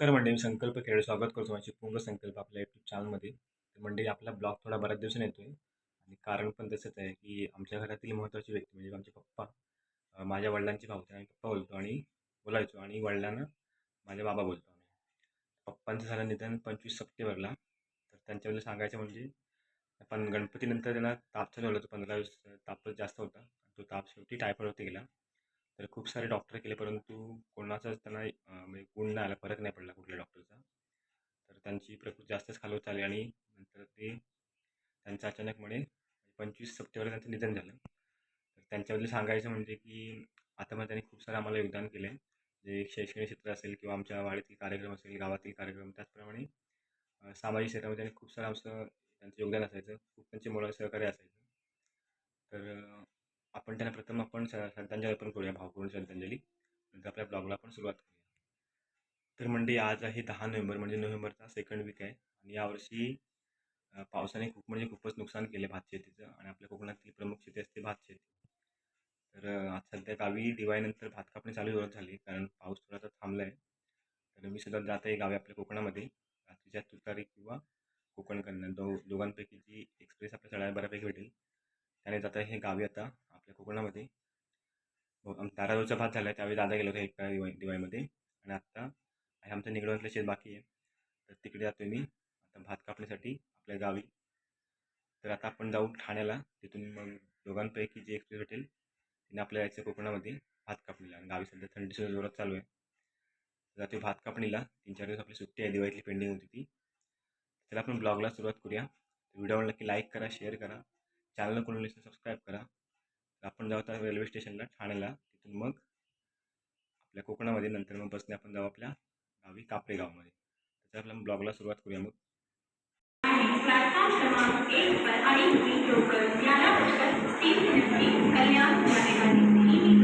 तर म्हणजे मी संकल्प खेळ स्वागत करतो. माझी पूर्ण संकल्प आपल्या यूट्यूब चॅनलमध्ये तर म्हणजे आपला ब्लॉग थोडा बऱ्याच दिवसाने येतो आहे आणि कारण पण तसंच आहे की आमच्या घरातील महत्त्वाची व्यक्ती म्हणजे आमचे पप्पा माझ्या वडिलांचे भाऊ ते आम्ही पप्पा बोलतो आणि बोलायचो आणि वडिलांना माझ्या बाबा बोलतो आम्ही. पप्पांचं झालं निधन पंचवीस सप्टेंबरला. तर त्यांच्याबद्दल सांगायचं म्हणजे पण गणपतीनंतर त्यांना ताप चालू होतो होता पंधरा वीस तापच जास्त होता. तो ताप शेवटी टायफॉईडवरती गेला. तर खूप सारे डॉक्टर केले परंतु कोणाचाच त्यांना म्हणजे गुण नाही आला फरक नाही पडला कुठल्या डॉक्टरचा. तर त्यांची प्रकृती जास्तच खालवत चालली आणि नंतर ते त्यांचं अचानकपणे पंचवीस सप्टेंबर त्यांचं निधन झालं. तर त्यांच्याबद्दल सांगायचं म्हणजे की आता मग त्यांनी खूप सारं आम्हाला योगदान केलं आहे जे शैक्षणिक क्षेत्र असेल किंवा आमच्या वाडीतील कार्यक्रम असेल गावातील कार्यक्रम त्याचप्रमाणे सामाजिक क्षेत्रामध्ये त्यांनी खूप सारं आमचं त्यांचं योगदान असायचं. खूप त्यांचे मुलं सहकार्य असायचं. तर आपण त्यांना प्रथम आपण श्रद्धांजली अर्पण करूया भावपूर्ण श्रद्धांजली. नंतर आपल्या ब्लॉगला आपण सुरुवात करूया. तर म्हणजे आज आहे दहा नोव्हेंबर म्हणजे नोव्हेंबरचा सेकंड वीक आहे. आणि यावर्षी पावसाने खूप म्हणजे खूपच नुकसान केलं भात शेतीचं. आणि आपल्या कोकणातली प्रमुख शेती असते भात शेती. तर आज सध्या गावी दिवाळीनंतर भात कापणी चालू होत झाली कारण पाऊस थोडासा थांबला आहे तर मी सुद्धा जात आहे गावी आपल्या कोकणामध्ये. रात्रीच्या तुतारी किंवा कोकण कन्या दो दोघांपैकी जी एक्सप्रेस आपल्या चढायला बऱ्यापैकी भेटेल. त्याने जाता हे गावी आता. आपल्या कोकणामध्ये. हो, आम भात झाला आहे त्यावेळी दादा गेलो होतो एका दिवाळी दिवाळीमध्ये. आणि आत्ता आहे आमचं निगडवंतलं शेत बाकी आहे. तर तिकडे जातो मी. आता भात कापण्यासाठी आपल्या गावी. तर आता आपण जाऊ ठाण्याला. तिथून मग दोघांपैकी जे एक्सप्रेस भेटेल तिने आपल्या यायचं कोकणामध्ये भात कापणीला. गावी सध्या थंडीसुद्धा जोरात चालू आहे. जातो भात कापणीला. तीन चार दिवस आपली सुट्टी आहे दिवाळीतली पेंडिंग होती ती. तर आपण ब्लॉगला सुरुवात करूया. व्हिडिओवर नक्की लाईक करा शेअर करा. चॅनलला कोणी सबस्क्राईब करा. आपण जाऊ आता रेल्वे स्टेशनला ठाण्याला. तिथून मग आपल्या कोकणामध्ये नंतर मग बसने आपण जाऊ आपल्या गावी कापरे गावामध्ये. त्याच्या आपल्या ब्लॉगला सुरुवात करूया मग. प्लेटफॉर्म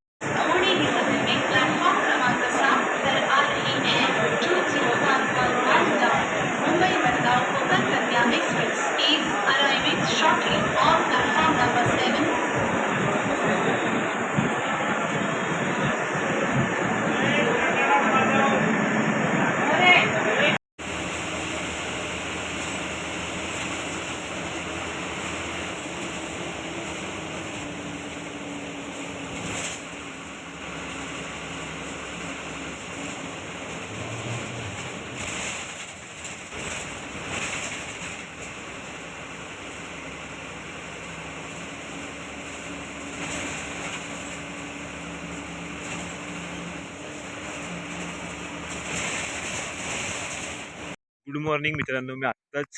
गुड मॉर्निंग मित्रांनो. मी आत्ताच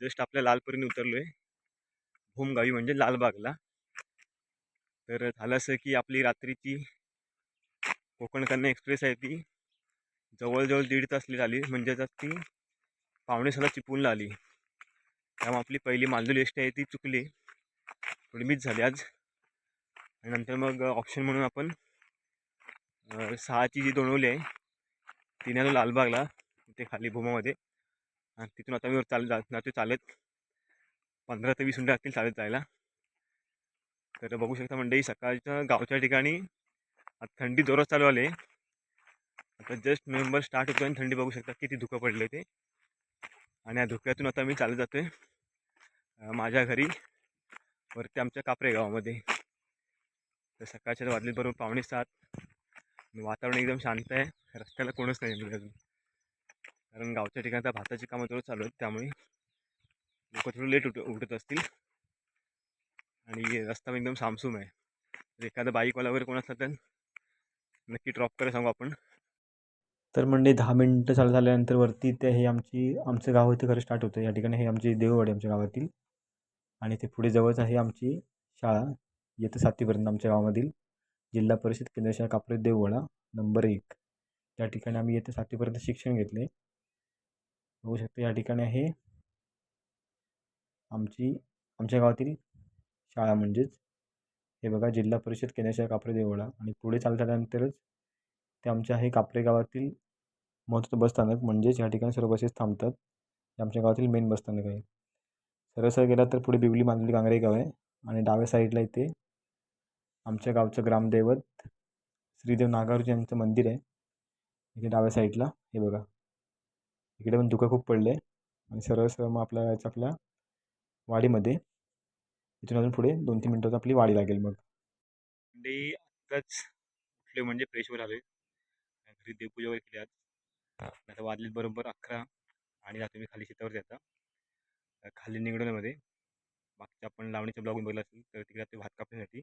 जस्ट आपल्या लालपरीने उतरलो आहे भूमगावी म्हणजे लालबागला. तर झालं असं की आपली रात्रीची कोकण कन्या एक्सप्रेस आहे ती. जवळजवळ दीड तासली झाली. म्हणजेच आज ती पावणेसाला चिपून लागली त्यामुळे आपली पहिली मालदुली एस आहे ती चुकली. थोडी मिस झाली आज. आणि नंतर मग ऑप्शन म्हणून आपण सहाची जी दोनवली आहे तिने आलो लालबागला. ते खाली भूमामध्ये. आणि तिथून आता मी चाल जातो चालत. पंधरा ते वीस मिनटं लागतील चालत जायला. तर बघू शकता मंडळी सकाळच्या गावच्या ठिकाणी आता थंडी जोरात चालू आले आता जस्ट नोव्हेंबर स्टार्ट होतो आणि थंडी बघू शकता किती धुकं पडले ते. आणि या धुक्यातून आता मी चालत जातो आहे माझ्या घरी. वरती आमच्या कापरे गावामध्ये. तर सकाळच्या वाजले बरोबर पावणे सात. वातावरण एकदम शांत आहे. रस्त्याला कोणच नाही अजून. कारण गावच्या ठिकाणी आता भाताची कामं थोडं चालू आहेत त्यामुळे लोक थोडं लेट उठ उठत असतील. आणि रस्ता एकदम सामसूम आहे. तर एखादा बाईकवाला वगैरे कोण असला तर नक्की ड्रॉप करायला सांगू आपण. तर म्हणजे दहा मिनटं चालू झाल्यानंतर वरती ते हे आमची आमचं गाव इथे खरं स्टार्ट होतं. या ठिकाणी हे आमची देववाडी आमच्या गावातील. आणि ते पुढे जवळच आहे आमची शाळा. येतं सातवीपर्यंत आमच्या गावामधील जिल्हा परिषद केंद्र शाळा कापरे देववाडा नंबर एक. त्या ठिकाणी आम्ही येते सातवीपर्यंत शिक्षण घेतले बघू शकता या ठिकाणी आहे. आमची आमच्या गावातील शाळा म्हणजेच हे बघा जिल्हा परिषद केंद्र कापरे देवळा आणि पुढे चालत आल्यानंतरच ते आमच्या आहे कापरे गावातील महत्त्वाचं बसस्थानक म्हणजेच या ठिकाणी सर्व बसेस थांबतात. हे आमच्या गावातील मेन बसस्थानक आहे. सरसर गेला तर पुढे बिवली मांजली गांगरे गाव आहे आणि डाव्या साईडला इथे आमच्या गावचं ग्रामदैवत श्रीदेव नागार्जुन यांचं मंदिर आहे. इथे डाव्या साईडला हे बघा. इकडे पण धुकं खूप पडलं आहे आणि सरळ सरळ मग आपल्या जायचं आपल्या वाडीमध्ये. इथून अजून पुढे दोन तीन मिनटात आपली वाडी लागेल मग. मंडळी आत्ताच कुठले म्हणजे फ्रेशवर आले घरी देवपूजा वगैरे केली आज. आता वाजलेत बरोबर अकरा आणि आता मी खाली शेतावर येता खाली निगडोल्यामध्ये मागच्या आपण लावणीचा ब्लॉग बघितला असेल तर तिकडे ते भात कापण्यासाठी.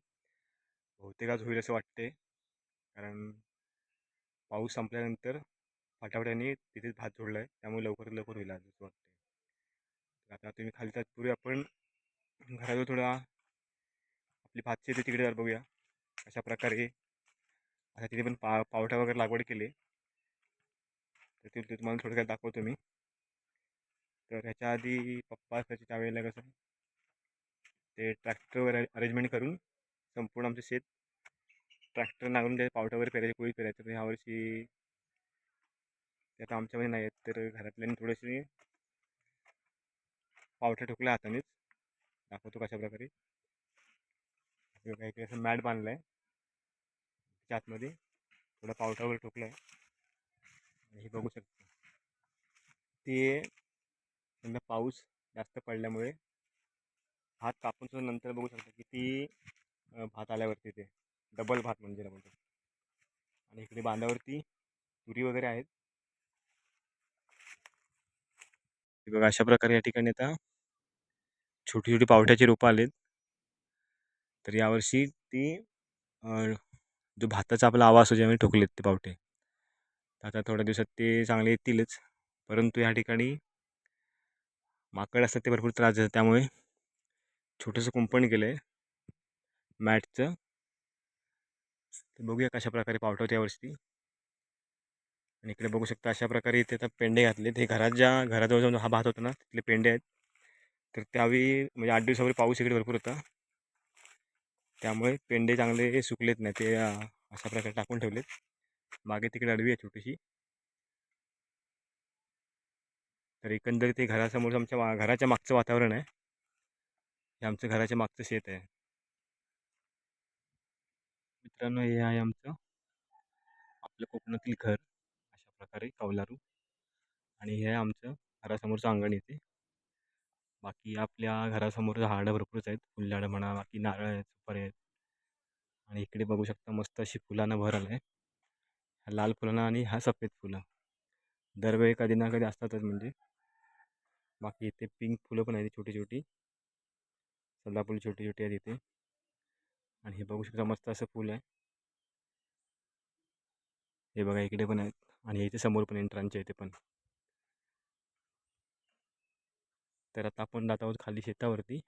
बहुतेक आज होईल असं वाटते कारण पाऊस संपल्यानंतर फाटाफाट्याने तिथेच भात जोडला आहे त्यामुळे लवकर लवकर होईल आज असं वाटते आता तुम्ही खाली पूर्वी आपण घराजवळ थोडा आपली भात शेती तिकडे जर बघूया. अशा प्रकारे आता तिथे पण पा पावठा वगैरे लागवड केली. तर ते तुम्हाला तुम्हाला काय दाखवतो मी. तर ह्याच्या आधी पप्पा असायचे त्यावेळेला कसं ते ट्रॅक्टर वगैरे अरेंजमेंट करून संपूर्ण आमचं शेत ट्रॅक्टर नागरून त्या पावठ्यावर वगैरे पेरायचे कोळी पेरायचं पण ह्यावर्षी ते आता आमच्यामध्ये नाही आहेत तर घरातल्यांनी थोडेसे पावठ्या ठोकल्या हातानेच. दाखवतो कशा प्रकारे. इकडे असं मॅट बांधलं आहे त्याच्या आतमध्ये थोडा पावटा वगैरे ठोकला आहे हे बघू शकतो. ते त्यांना पाऊस जास्त पडल्यामुळे भात कापून सुद्धा नंतर बघू शकता की ती भात आल्यावरती ते. डबल भात म्हणजे म्हणतो आणि इकडे बांधावरती तुरी वगैरे आहेत हे बघा अशा प्रकारे या ठिकाणी आता छोटी छोटी पावट्याची रोपं आलेत. तर यावर्षी ती जो भाताचा आपला आवाज असतो ज्यावेळी ठोकलेत ते पावटे. तर आता थोड्या दिवसात ते चांगले येतीलच. परंतु या ठिकाणी माकड असतात ते भरपूर त्रास देतात. त्यामुळे छोटंसं कुंपण केलं आहे मॅटचं. ते बघूया कशा प्रकारे पावटा यावर्षी. आणि इकडे बघू शकता अशा प्रकारे इथे आता पेंडे घातले हे घरात ज्या घराजवळ जाऊन हा भात होता ना तिथले पेंडे आहेत. तर त्यावेळी म्हणजे आठ दिवसावर पाऊस इकडे भरपूर होता. त्यामुळे पेंडे चांगले सुकलेत नाही ते अशा प्रकारे टाकून ठेवलेत. मागे तिकडे अडवी आहे छोटीशी. तर एकंदरीत ते घरासमोर आमच्या वा घराच्या मागचं वातावरण आहे हे आमचं घराच्या मागचं शेत आहे. मित्रांनो हे आहे आमचं आपलं कोकणातील घर. प्रकारे कौलारू आणि हे आमचं घरासमोरचं अंगण येते बाकी आपल्या घरासमोर झाडं भरपूरच आहेत. फुलझाडं म्हणा बाकी नारळ आहेत सुपारी आहेत. आणि इकडे बघू शकता मस्त अशी फुलांना भर आलं आहे ह्या लाल फुलांना आणि ह्या सफेद फुलं. दरवेळी कधी ना कधी असतातच म्हणजे. बाकी इथे पिंक फुलं पण आहेत छोटी छोटी. सदाफुल छोटी छोटी आहेत इथे. आणि हे बघू शकता मस्त असं फुल आहे. हे बघा इकडे पण आहेत. आणि इथे समोर पण एंट्रांच्या इथे पण. तर आता आपण जात आहोत खाली शेतावरती.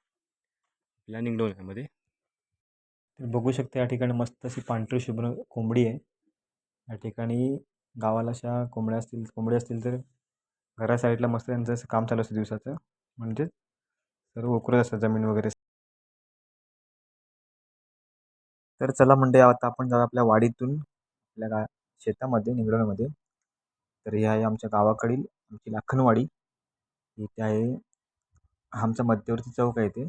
आपल्या निंगडोण्यामध्ये तर बघू शकता या ठिकाणी मस्त अशी पांढरी शुभ्र कोंबडी आहे. या ठिकाणी गावाला अशा कोंबड्या असतील कोंबडी असतील तर घरा साईडला मस्त त्यांचं असं काम चालू असतं दिवसाचं. म्हणजे सर्व उकरत असतात जमीन वगैरे. तर चला म्हणजे आता आपण जाऊ आपल्या वाडीतून आपल्या गा शेतामध्ये निंगडोण्यामध्ये तर हे आहे आमच्या गावाकडील आमची लाखनवाडी. इथे आहे आमचा मध्यवर्ती चौक आहे ते.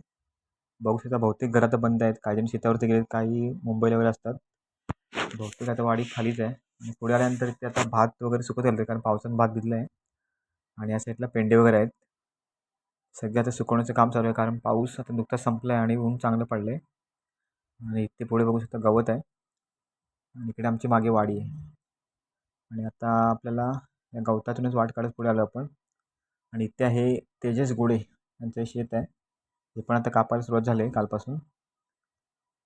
बघू शकता बहुतेक घरात बंद आहेत. काही जण शेतावरती गेलेत काही मुंबईला वगैरे असतात. बहुतेक आता वाडी खालीच आहे. आणि पुढे आल्यानंतर ते आता भात वगैरे सुकत आलं कारण पावसानं भात भिजलं आहे. आणि या साईडला पेंडे वगैरे आहेत. सगळे आता सुकवण्याचं काम चालू आहे कारण पाऊस आता नुकताच संपला आहे आणि ऊन चांगलं पडलं आहे आणि इथे पुढे बघू शकता गवत आहे. आणि इकडे आमची मागे वाडी आहे. आणि आता आपल्याला या गवतातूनच वाट काढत पुढे आलो आपण. आणि इथे हे तेजस गोडे यांचं शेत आहे. हे पण आता कापायला सुरुवात झाली आहे कालपासून.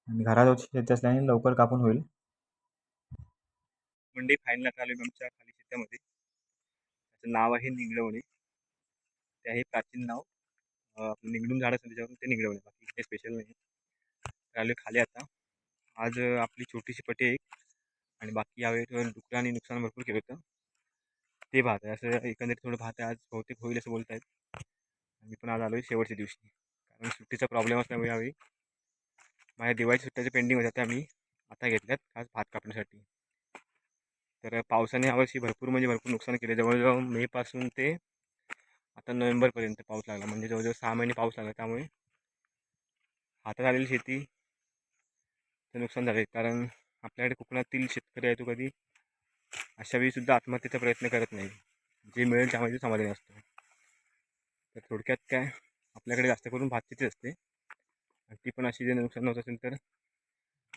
आणि घराजवळची शेत असल्याने लवकर कापून होईल. मंडी फायनल आलो आमच्या खाली शेतामध्ये. त्याचं नाव आहे निगडवणे ते आहे प्राचीन नाव. निंगडून झाड असतं त्याच्यावरून ते निगडवणे बाकी काही स्पेशल नाही आलो खाली आता. आज आपली छोटीशी पटी एक. आणि बाकी यावेळी डुकरांनी नुकसान भरपूर केलं होतं. ते भात आहे. असं एकंदरीत थोडं भात आहे. आज बहुतेक होईल असं बोलत आहेत मी पण आज आलो आहे शेवटच्या दिवशी. कारण सुट्टीचा प्रॉब्लेम असल्यामुळे यावेळी. माझ्या दिवाळीच्या सुट्ट्याचे पेंडिंग होत्या त्या मी आता घेतल्यात आज भात कापण्यासाठी. तर पावसाने यावर्षी भरपूर म्हणजे भरपूर नुकसान केले जवळजवळ मेपासून ते आता नोव्हेंबरपर्यंत पाऊस लागला. म्हणजे जवळजवळ सहा महिने पाऊस लागला. त्यामुळे हातात आलेली शेती ते नुकसान झाले कारण आपल्याकडे कोकणातील शेतकरी आहे तो कधी अशा वेळीसुद्धा आत्महत्येचा प्रयत्न करत नाही. जे मिळेल त्यामध्ये समाधानी असतो. तर थोडक्यात काय? आपल्याकडे जास्त करून भात शेतीच असते. आणि ती पण अशी जे नुकसान होत असेल तर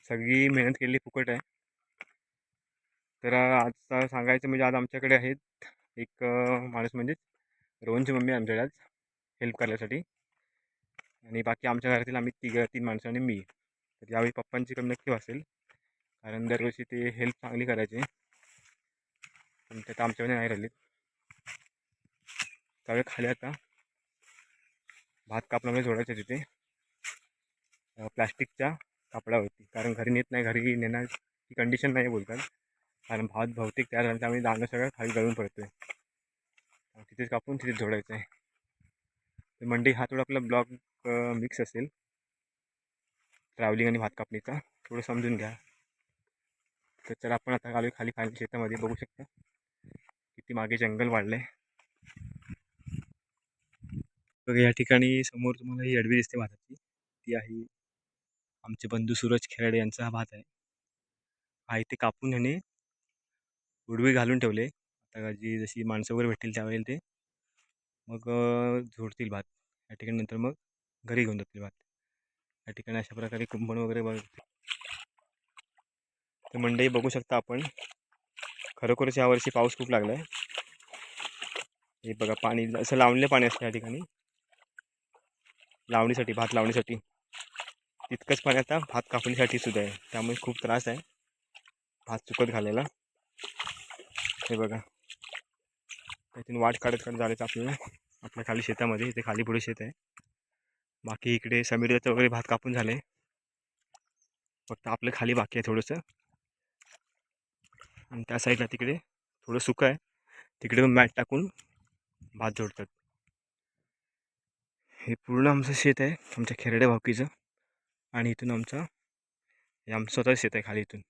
सगळी मेहनत केलेली फुकट आहे. तर आज सांगायचं म्हणजे आज आमच्याकडे आहेत एक माणूस म्हणजेच रोहनची मम्मी आहे आमच्याकडे आज. हेल्प करण्यासाठी. आणि बाकी आमच्या घरातील आम्ही तिघं तीन माणसं आणि मी. तर यावेळी पप्पांची कमी नक्की असेल कारण दरवर्षी ते हेल्प चांगली करायचे. पण ते आता आमच्याकडे नाही राहिली त्यावेळी खाली आता भात कापण्यामध्ये जोडायचं तिथे. अं, प्लास्टिकच्या कापडावरती. कारण घरी नेत नाही घरी नेण्याची कंडिशन नाही बोलतात. कारण भात भौतिक तयार झाला त्यामुळे दाणं सगळं खाली गळून पडतो आहे तिथेच कापून तिथेच जोडायचं आहे तर मंडी हा थोडा आपला ब्लॉग मिक्स असेल. ट्रॅव्हलिंग आणि भात कापणीचा. थोडं समजून घ्या. तर चला आपण आता खाली खाली खाली शेतामध्ये. बघू शकता. किती मागे जंगल वाढलंय. बघा या ठिकाणी समोर तुम्हाला ही अडवी दिसते भाताची ती आहे आमचे बंधू सूरज खेराडे यांचा हा भात आहे. हा इथे कापून ह्याने उडवी घालून ठेवले. आता जी जशी माणसं वगैरे भेटतील त्यावेळेला ते. मग झोडतील भात. या ठिकाणी नंतर मग घरी घेऊन जातील भात. या ठिकाणी अशा प्रकारे कुंपण वगैरे बघ तर मंडई बघू शकता आपण. खरोखरच यावर्षी पाऊस खूप लागला आहे हे बघा पाणी असं लावणीला पाणी असतं या ठिकाणी. लावणीसाठी भात लावणीसाठी. तितकंच पाणी आता भात कापणीसाठी सुद्धा आहे. त्यामुळे खूप त्रास आहे. भात चुकत घालायला. हे बघा. त्यातून वाट काढत काढत जायचं आपल्याला. आपल्या खाली शेतामध्ये. इथे खाली पुढे शेत आहे. बाकी इकडे समीरचं वगैरे भात कापून झाले फक्त आपलं खाली बाकी आहे थोडंसं. आणि त्या साईडला तिकडे थोडं सुकं आहे. तिकडे पण मॅट टाकून भात जोडतात. हे पूर्ण आमचं शेत आहे आमच्या खेरड्या भावकीचं आणि इथून आमचं हे आमचं स्वतः शेत आहे खाली इथून.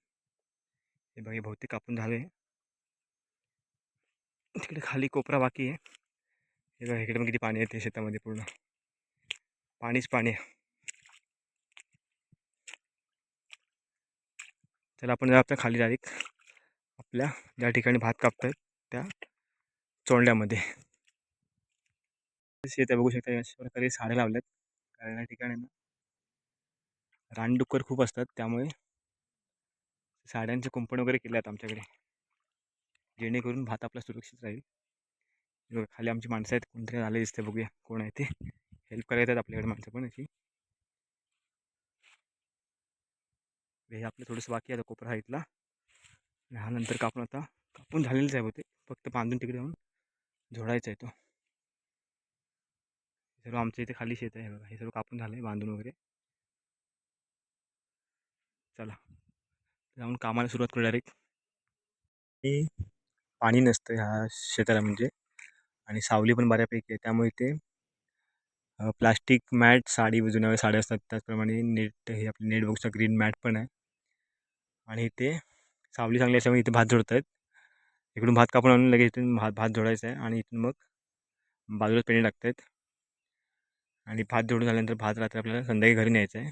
हे बघा बहुतेक कापून झालं आहे तिकडे खाली कोपरा बाकी आहे. हे बघा इकडे पण किती पाणी येते शेतामध्ये पूर्ण. पाणीच पाणी आहे. चला आपण जाऊ खाली डायरेक्ट आपल्या ज्या ठिकाणी भात कापतात त्या चोंडल्यामध्ये शेत्या बघू शकता अशा प्रकारे साड्या लावल्यात. कारण या ठिकाणी ना रानडुक्कर खूप असतात. त्यामुळे साड्यांचे कुंपण वगैरे केले आहेत आमच्याकडे. जेणेकरून भात आपला सुरक्षित राहील. बघा, खाली आमची माणसं आहेत. कोणतरी आले दिसते बघूया कोण आहे ते. हेल्प करायला येतात आपल्याकडे माणसं पण अशी. हे आपलं थोडंसं बाकी आहे आता कोपरा साईडला आणि हा नंतर कापून आता कापून झालेलंच आहे होते फक्त बांधून तिकडे जाऊन जोडायचा आहे तो. सर्व आमच्या इथे खाली शेत आहे बघा. हे सर्व कापून झालं आहे बांधून वगैरे. चला. जाऊन कामाला सुरुवात करू डायरेक्ट पाणी नसतं ह्या शेताला म्हणजे. आणि सावली पण बऱ्यापैकी आहे. त्यामुळे ते प्लास्टिक मॅट साडी जुन्या साड्या असतात त्याचप्रमाणे नेट हे आपले नेट बघू शकता ग्रीन मॅट पण आहे. आणि इथे सावली चांगली असल्यामुळे इथे भात जोडत आहेत इकडून भात कापून आणून लगेच इथून भात भात जोडायचा आहे आणि इथून मग बाजूला पेणी टाकत आहेत आणि भात जोडून झाल्यानंतर भात रात्री आपल्याला संध्याकाळी घरी न्यायचं आहे.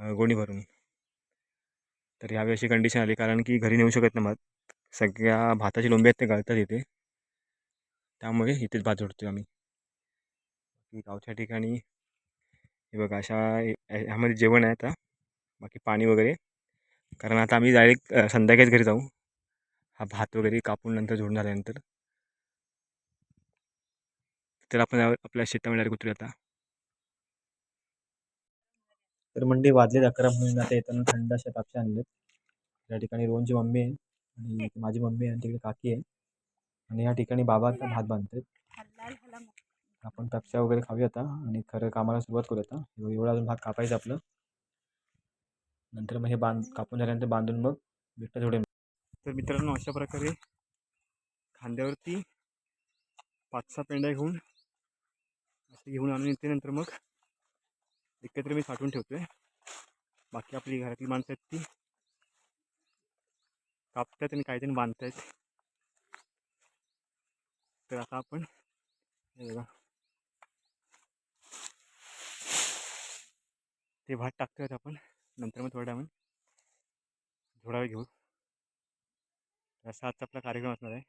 गोणी भरून. तर यावेळी अशी कंडिशन आली कारण की घरी नेऊ शकत नाही भात. सगळ्या भाताची लोंबी आहेत ते गळतात इथे. त्यामुळे इथेच भात जोडतो आम्ही. बाकी गावच्या ठिकाणी हे बघा अशा ह्यामध्ये जेवण आहे आता. बाकी पाणी वगैरे. कारण आता आम्ही डायरेक्ट संध्याकाळीच घरी जाऊ. हा भात वगैरे कापून नंतर जोडून झाल्यानंतर. तर आपण या- आपल्या शेतामध्ये डायरेक्ट उतरू आता. तर मंडे वाजलेत अकरा म्हणून आता येताना थंड अशा कापशा आणलेत. त्या ठिकाणी रोहनची मम्मी आहे आणि माझी मम्मी आहे आणि तिकडे काकी आहे. आणि या ठिकाणी बाबा आता भात बांधतात. आपण पेप्स्या वगैरे खाऊया आता आणि खरं कामाला सुरुवात करू आता. एव- एवढा अजून भात कापायचं आपलं. नंतर मग हे बांध कापून झाल्यानंतर बांधून मग बिट्टा जोडे तर मित्रांनो अशा प्रकारे खांद्यावरती पाच सहा पेंड्या घेऊन असे घेऊन आणून येते नंतर मग एकत्र मी साठवून ठेवतो आहे बाकी आपली घरातली माणसं आहेत ती. कापतात आणि काहीतरी बांधतायत. तर आता आपण हे बघा. ते भात टाकतोय आपण. नंतर मग थोड्या टायमाने थोडा वेळ घेऊ. तर असा आजचा आपला कार्यक्रम असणार आहे.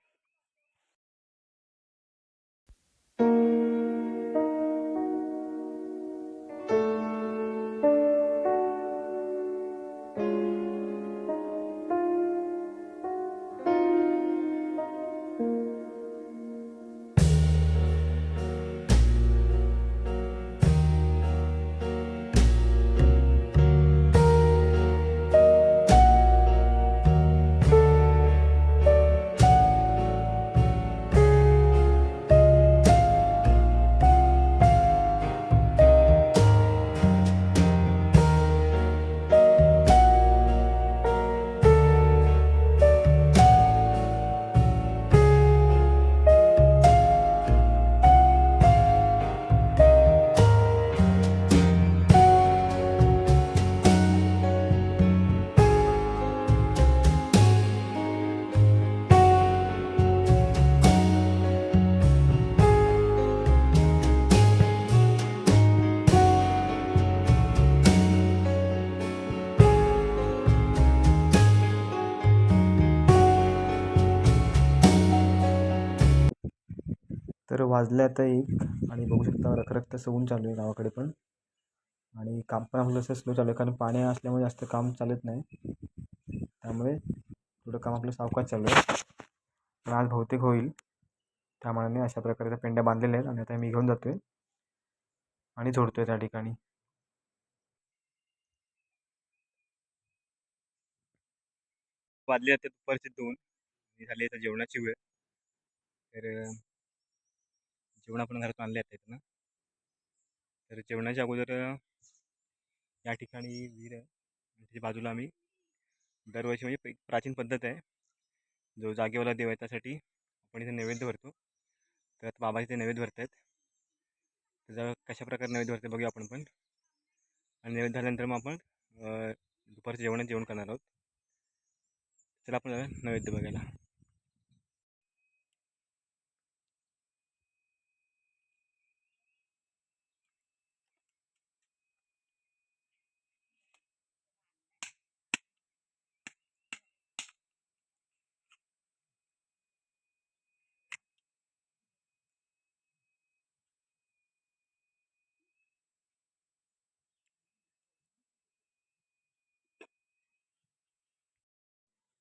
तर आता एक आणि बघू शकता रखरखत ऊन चालू आहे गावाकडे पण. आणि काम पण आपलं असं स्लो चालू आहे कारण पाणी असल्यामुळे जास्त काम चालत नाही. त्यामुळे थोडं काम आपलं सावकाश चालू आहे. पण आज बहुतेक होईल. त्यामानाने अशा प्रकारे त्या पेंड्या बांधलेल्या आहेत आणि आता मी घेऊन जातो आहे आणि झोडतो आहे त्या ठिकाणी. वाजले आता दुपारचे दोन. आणि झाली आता जेवणाची वेळ. तर जेवण आपण घरातून आणले आहेत ना. तर जेवणाच्या अगोदर या ठिकाणी विहीर त्याच्या बाजूला आम्ही दरवर्षी म्हणजे एक प्राचीन पद्धत आहे. जो जागेवाला देव आहे त्यासाठी आपण इथे नैवेद्य भरतो. तर बाबा इथे नैवेद्य भरत आहेत त्याचा कशा प्रकारे नैवेद्य भरते बघूया आपण पण. आणि नैवेद्य झाल्यानंतर मग आपण दुपारचं दुपारच्या जेवणात जेवण करणार आहोत. चला आपण नैवेद्य बघायला.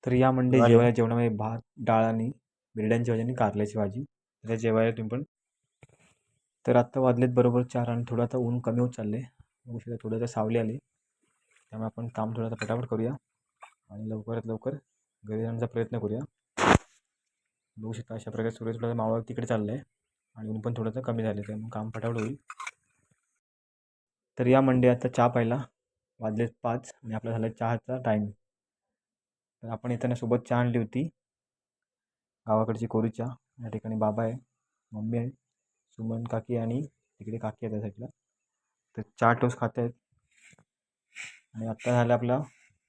तर या मंडई अरे. जेवायला जेवणामध्ये भात डाळ आणि बिरड्यांची भाजी आणि कारल्याची भाजी. तर जेवायला तुम्ही पण तर आत्ता वाजलेत बरोबर चार आणि थोडं आता ऊन कमी होत चालले बघू शकता थोडं आता सावली आली. त्यामुळे आपण काम थोडं आता पटापट करूया आणि लवकरात लवकर घरी जाण्याचा प्रयत्न करूया. बघू शकता अशा प्रकारे सूर्य थोडा मावळ तिकडे चाललं आहे आणि ऊन पण थोडंसं कमी झालं त्यामुळे काम पटापट होईल. तर या मंडई आता चहा प्यायला वाजलेत पाच आणि आपला झाला चहाचा टाईम तर आपण येताना सोबत चहा आणली होती. गावाकडची कोरी चहा या ठिकाणी बाबा आहे मम्मी आहे सुमन काकी आणि तिकडे काकी आहे त्या साईडला. तर चहा टोस खात आहेत. आणि आत्ता झालं आपला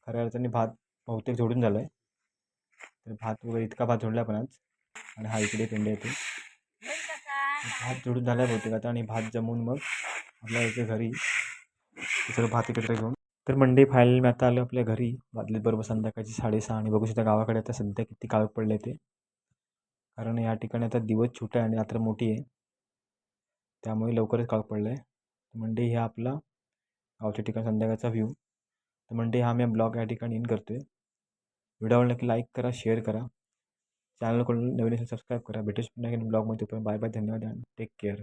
खऱ्या अर्थाने भात बहुतेक जोडून झालं आहे तर भात वगैरे इतका भात जोडला पण आज. आणि हा इकडे पेंडे येते. भात जोडून झाला आहे बहुतेक आता आणि भात जमवून मग आपल्या इथे घरी ते सर्व भात एकत्र घेऊन. तर मंडई फायनल मी आता आलो आपल्या घरी. वाजले बरोबर संध्याकाळची साडेसहा आणि बघू शकता गावाकडे आता सध्या किती काळ पडले ते. कारण या ठिकाणी आता दिवस छोटा आहे आणि रात्र मोठी आहे. त्यामुळे लवकरच काळ पडलं आहे मंडई हा आपला गावच्या ठिकाणी संध्याकाळचा व्ह्यू तर मंडई हा मी ब्लॉग या ठिकाणी इन करतो आहे व्हिडिओ आवडला की लाईक करा शेअर करा. चॅनलकडून नवीन सबस्क्राईब करा. भेटूच पुन्हा ब्लॉगमध्ये. पण बाय बाय धन्यवाद आणि टेक केअर